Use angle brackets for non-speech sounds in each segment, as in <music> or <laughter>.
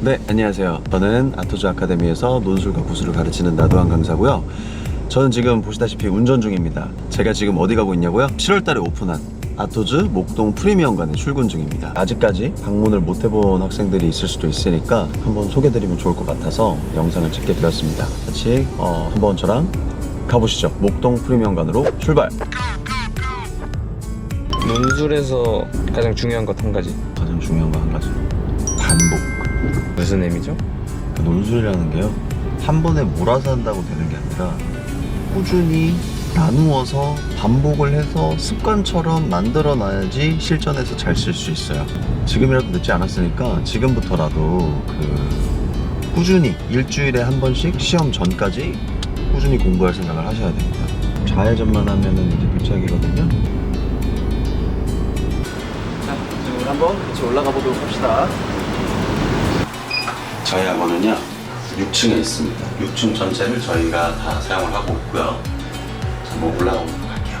네, 안녕하세요. 저는 아토즈 아카데미에서 논술과 구술을 가르치는 나도한 강사고요. 저는 지금 보시다시피 운전 중입니다. 제가 지금 어디 가고 있냐고요? 7월 달에 오픈한 아토즈 목동 프리미엄관에 출근 중입니다. 아직까지 방문을 못 해본 학생들이 있을 수도 있으니까 한번 소개드리면 좋을 것 같아서 영상을 찍게 되었습니다. 같이 어, 한번 저랑 가보시죠. 목동 프리미엄관으로 출발! 논술에서 가장 중요한 것 한 가지 가장 중요한 거 한 가지. 반복. 무슨 의미죠? 그 논술이라는 게요. 한 번에 몰아서 한다고 되는 게 아니라 꾸준히 나누어서 반복을 해서 습관처럼 만들어 놔야지 실전에서 잘 쓸 수 있어요. 지금이라도 늦지 않았으니까 지금부터라도 그 꾸준히 일주일에 한 번씩 시험 전까지 꾸준히 공부할 생각을 하셔야 됩니다. 좌회전만 하면은 이제 도착이거든요. 자 이제 한번 같이 올라가 보도록 합시다 저희 학원은요 6층에 있습니다. 6층 전체를 저희가 다 사용을 하고 있고요. 자, 한번 올라가 보도록 할게요.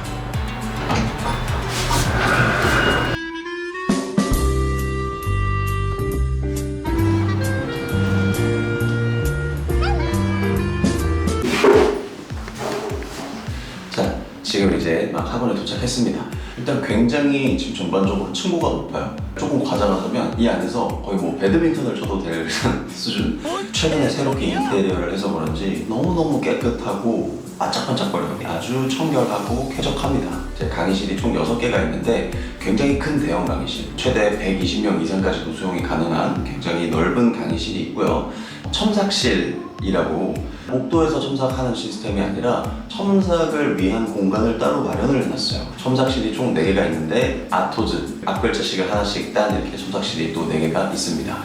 자, 지금 이제 막 학원에 도착했습니다. 일단 굉장히 지금 전반적으로 층고가 높아요. 조금 과장하자면 이 안에서 거의 뭐 배드민턴을 쳐도 될 <laughs> 수준. 최근에 새롭게 인테리어를 해서 그런지 너무너무 깨끗하고 반짝반짝거려요. 아주 청결하고 쾌적합니다. 제 강의실이 총 6개가 있는데 굉장히 큰 대형 강의실. 최대 120명 이상까지도 수용이 가능한 굉장히 넓은 강의실이 있고요. 첨삭실이라고 목도에서 첨삭하는 시스템이 아니라 첨삭을 위한 공간을 따로 마련을 해놨어요. 첨삭실이 총 4개가 있는데 아토즈, 앞글자식을 하나씩 딴 이렇게 첨삭실이 또 4개가 있습니다.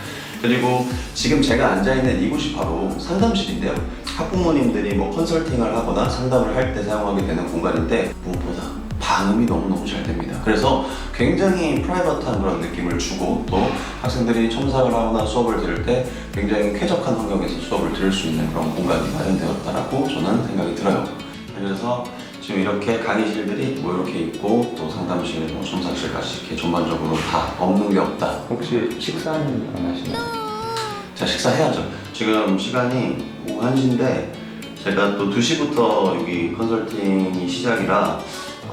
그리고 지금 제가 앉아있는 이곳이 바로 상담실인데요. 학부모님들이 뭐 컨설팅을 하거나 상담을 할 때 사용하게 되는 공간인데 무엇보다 방음이 너무너무 잘 됩니다. 그래서 굉장히 프라이버트한 그런 느낌을 주고 또 학생들이 첨삭을 하거나 수업을 들을 때 굉장히 쾌적한 환경에서 수업을 들을 수 있는 그런 공간이 마련되었다라고 저는 생각이 들어요. 그래서 지금 이렇게 강의실들이 뭐 이렇게 있고 또 상담실, 뭐 첨삭실까지 이렇게 전반적으로 다 없는 게 없다. 혹시 식사는 안 하시나요? 자 식사해야죠. 지금 시간이 오후 1시인데 제가 또 2시부터 여기 컨설팅이 시작이라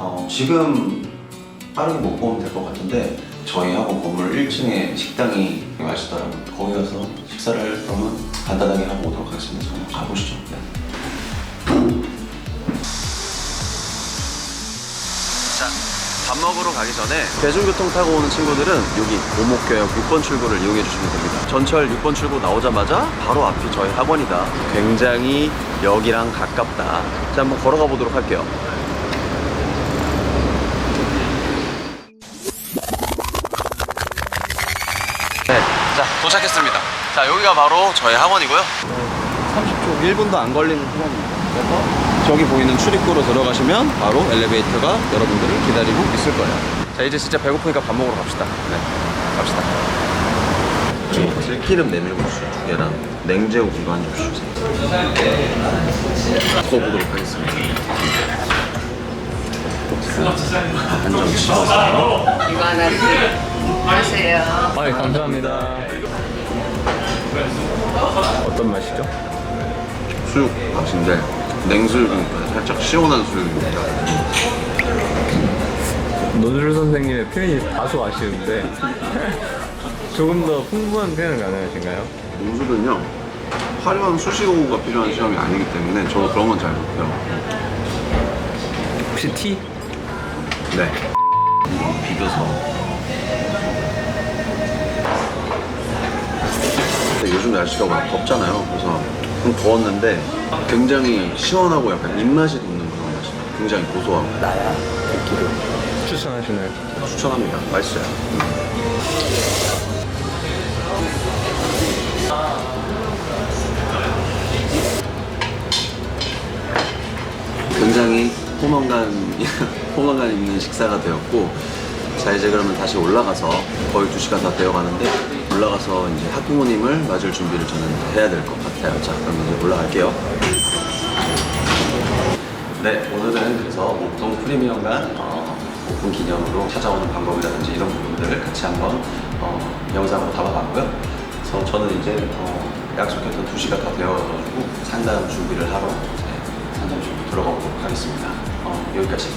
어, 지금 빠르게 못 보면 될 것 같은데 저희 학원 건물 1층에 식당이 맛있더라고요. 거기 가서 식사를 그러면 간단하게 하고 오도록 하겠습니다. 저는 가보시죠. 네. 자, 밥 먹으러 가기 전에 대중교통 타고 오는 친구들은 여기 오목교역 6번 출구를 이용해 주시면 됩니다. 전철 6번 출구 나오자마자 바로 앞이 저희 학원이다. 굉장히 여기랑 가깝다. 자, 한번 걸어가 보도록 할게요. 도착했습니다. 자, 여기가 바로 저희 학원이고요. 30초, 1분도 안 걸리는 시간입니다. 그래서 저기 보이는 출입구로 들어가시면 바로 엘리베이터가 여러분들을 기다리고 있을 거예요. 자, 이제 진짜 배고프니까 밥 먹으러 갑시다. 네, 갑시다. 들기름 메밀국수 두 개랑 냉제육 이거 한 접시 주세요. 먹어보도록 하겠습니다. 한점 치워서 이거 하나씩 하세요. 아, 예, 감사합니다. 어떤 맛이죠? 수육 맛인데 냉수육이니까 살짝 시원한 수육입니다. 논술 선생님의 표현이 다소 아쉬운데 <laughs> 조금 더 풍부한 표현 가능하신가요? 농술은요 화려한 수식어가 필요한 시험이 아니기 때문에 저도 그런 건 잘 못해요. 혹시 티? 네. 이거 비벼서. 근데 요즘 날씨가 워낙 덥잖아요. 그래서 좀 더웠는데 굉장히 시원하고 약간 입맛이 돋는 그런 맛이에요. 굉장히 고소하고 나야 듣기로 추천하시나요? 추천합니다. 맛있어요. 굉장히 포만감, <laughs> 포만감 있는 식사가 되었고, 자, 이제 그러면 다시 올라가서 거의 2시간 다 되어 가는데, 올라가서 이제 학부모님을 맞을 준비를 저는 해야 될 것 같아요. 자, 그럼 이제 올라갈게요. 네, 오늘은 그래서 목동 프리미엄관 어, 오픈 기념으로 찾아오는 방법이라든지 이런 부분들을 같이 한번 어, 영상으로 담아봤고요. 그래서 저는 이제 어, 약속했던 2시가 다 되어가지고 상담 준비를 하러 이제 상담실로 들어가 보도록 하겠습니다. 어, 여기까지.